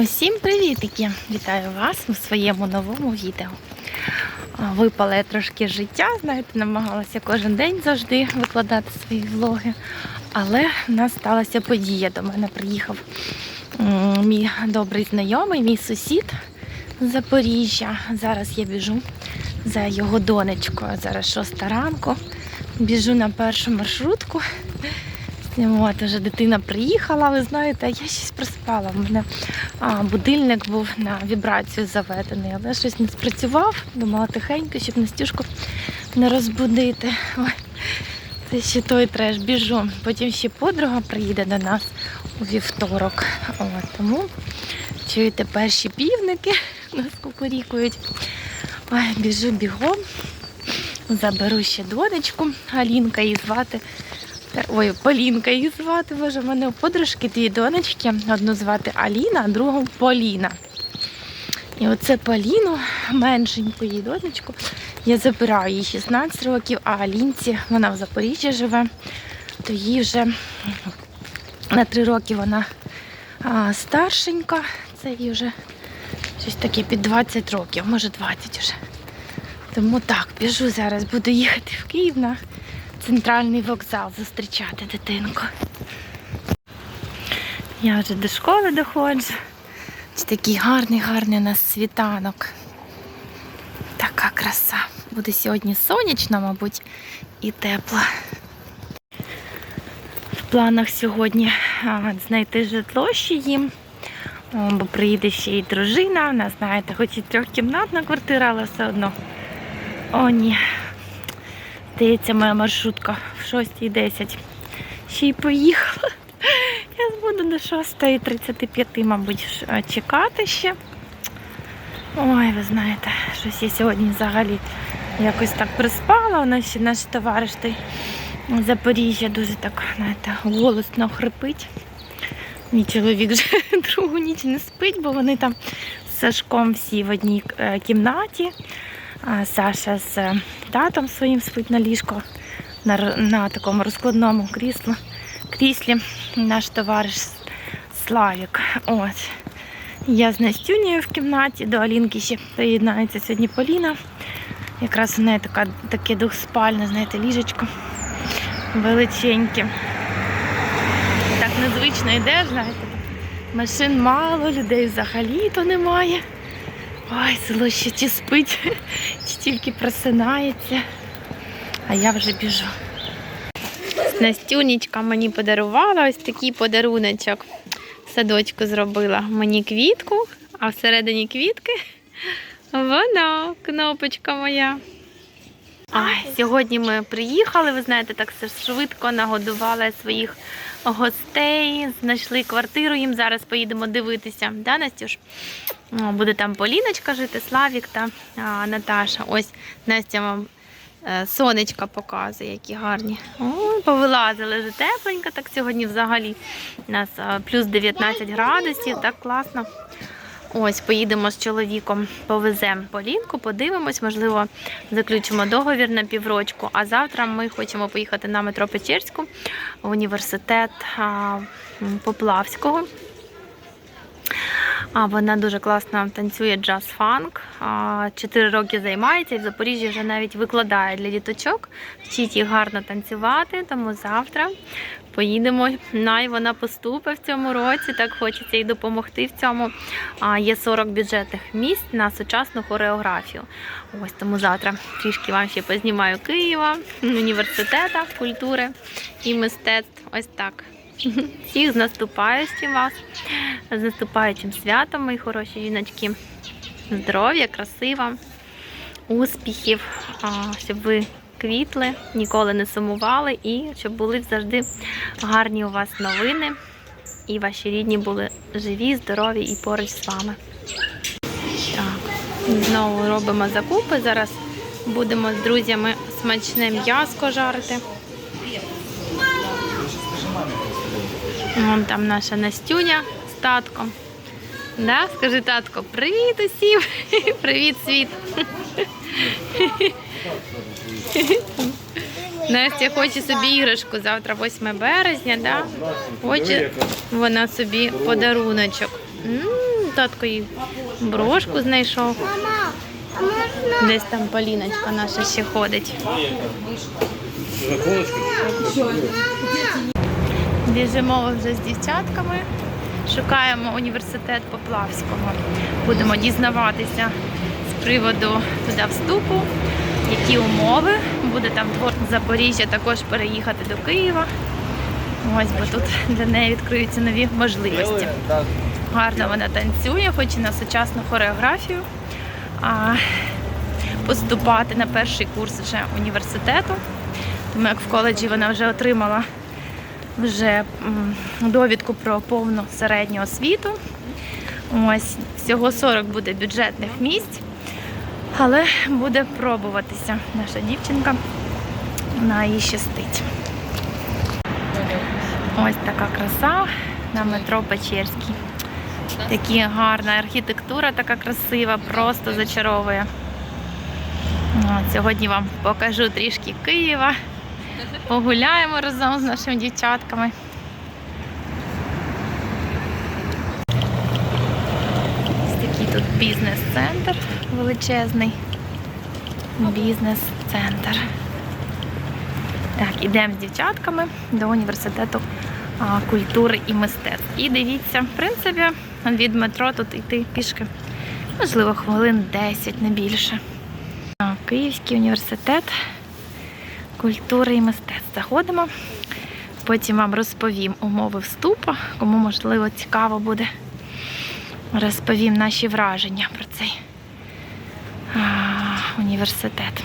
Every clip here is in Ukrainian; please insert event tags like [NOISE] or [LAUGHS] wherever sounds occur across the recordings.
Усім привітики! Вітаю вас у своєму новому відео. Випала трошки життя, знаєте, намагалася кожен день завжди викладати свої влоги. Але в нас сталася подія. До мене приїхав мій добрий знайомий, мій сусід з Запоріжжя. Зараз я біжу за його донечкою. Зараз шоста ранку. Біжу на першу маршрутку. От, вже дитина приїхала, ви знаєте, я щось проспала. У мене а, будильник був на вібрацію заведений, але щось не спрацював. Думала тихенько, щоб Настюшку не розбудити. Ой, це ще той треш, біжу. Потім ще подруга приїде до нас у вівторок. От, тому чуєте, перші півники [LAUGHS] нас кукурікують. Ой, біжу бігом. Заберу ще донечку, Алінка її звати. Ой, Полінка її звати, боже, в мене у подружки дві донечки. Одну звати Аліна, а другу Поліна. І оце Поліну, меншеньку її донечку, я забираю їй 16 років, а Алінці, вона в Запоріжжі живе, то їй вже на 3 роки вона старшенька, це їй вже щось таке під 20 років, може 20 вже. Тому так, біжу зараз, буду їхати в Київ на центральний вокзал зустрічати дитинку. Я вже до школи доходжу. Ось такий гарний, гарний у нас світанок. Така краса. Буде сьогодні сонячно, мабуть, і тепло. В планах сьогодні знайти житло ще їм, бо приїде ще й дружина. Вона, знаєте, хоч і трьохкімнатна квартира, але все одно. О, ні, Здається, моя маршрутка в 6.10 ще й поїхала. [LAUGHS] Я буду до 6.35, мабуть, чекати ще. Ой, ви знаєте, щось я сьогодні взагалі якось так приспала. У нас ще наш товариш той Запоріжжя дуже так, знаєте, голосно хрипить. Мій чоловік вже [LAUGHS] другу ніч не спить, бо вони там з Сашком всі в одній е, кімнаті. Саша з е, татом своїм спить на ліжку на, на такому розкладному кріслу, кріслі. Наш товариш Славік. От. Я з Настюнею в кімнаті, до Алінки ще приєднається сьогодні Поліна. Якраз у неї така, таке двохспальне, знаєте, ліжечко величеньке. Так незвично йдеш, знаєте. Машин мало, людей взагалі то немає. Ой, село ще чи спить, чи тільки просинається. А я вже біжу. Настюнічка мені подарувала ось такий подаруночок. Садочку зробила мені квітку, а всередині квітки вона, кнопочка моя. Ай, сьогодні ми приїхали, ви знаєте, так все швидко нагодували своїх гостей, знайшли квартиру, їм зараз поїдемо дивитися. Да, Настюш? О, Буде там Поліночка жити, Славік та а, Наташа. Ось Настя вам е, сонечка показує, які гарні. О, повилазили вже тепленько, так сьогодні взагалі у нас е, плюс 19 градусів, так класно. Ось, поїдемо з чоловіком, повеземо Полінку, подивимось, можливо, заключимо договір на піврочку. А завтра ми хочемо поїхати на метро Печерську в університет Поплавського. А вона дуже класно танцює джаз-фанк. Чотири роки займається і в Запоріжжі вже навіть викладає для діточок. Вчить їх гарно танцювати, тому завтра поїдемо. Най вона поступить в цьому році. Так хочеться їй допомогти в цьому. А, Є 40 бюджетних місць на сучасну хореографію. Ось тому завтра трішки вам ще познімаю Києва, університету культури і мистецтв. Ось так. Всіх з наступаючим вас, з наступаючим святом, мої хороші жіночки. Здоров'я, краси вам, успіхів, щоб ви квітли, ніколи не сумували і щоб були завжди гарні у вас новини і ваші рідні були живі, здорові і поруч з вами. Так, знову робимо закупи. Зараз будемо з друзями смачне м'яско жарити. Вон там наша Настюня з татком. Да? Скажи, татко, привіт усім! [LAUGHS] Привіт, світ! [LAUGHS] Настя хоче собі іграшку завтра 8 березня, да? Хоче вона собі подаруночок. Татко і брошку знайшов. Десь там Поліночка наша ще ходить. Біжимо вже з дівчатками. Шукаємо університет Поплавського. Будемо дізнаватися з приводу туди вступу, які умови. Буде там двор Запоріжжя також переїхати до Києва. Ось, бо тут для неї відкриються нові можливості. Гарно вона танцює, хоч і на сучасну хореографію. А поступати на перший курс вже університету. Тому як в коледжі вона вже отримала вже довідку про повну середню освіту. Ось всього 40 буде бюджетних місць, але буде пробуватися наша дівчинка. Вона їй щастить. Ось така краса на метро Печерський. Такі гарна архітектура, така красива, просто зачаровує. От, сьогодні вам покажу трішки Києва. Погуляємо разом з нашими дівчатками. Ось такий тут бізнес-центр величезний. Бізнес-центр. Так, ідемо з дівчатками до університету культури і мистецтв. І дивіться, в принципі, від метро тут йти пішки. Можливо, хвилин 10, не більше. Київський університет культури і мистецтв. Заходимо. Потім вам розповім умови вступу, кому можливо цікаво буде. Розповім наші враження про цей університет.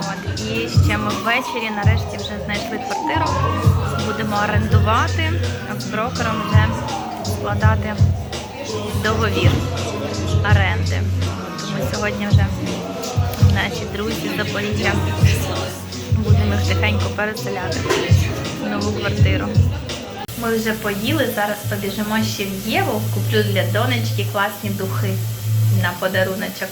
От. І ще ми ввечері нарешті вже знайшли квартиру. Будемо орендувати, а з брокером вже складати договір оренди. Тому сьогодні вже наші друзі з Запоріжжя будемо їх тихенько переселяти в нову квартиру. Ми вже поїли, зараз побіжимо ще в Єву. Куплю для донечки класні духи на подаруночок.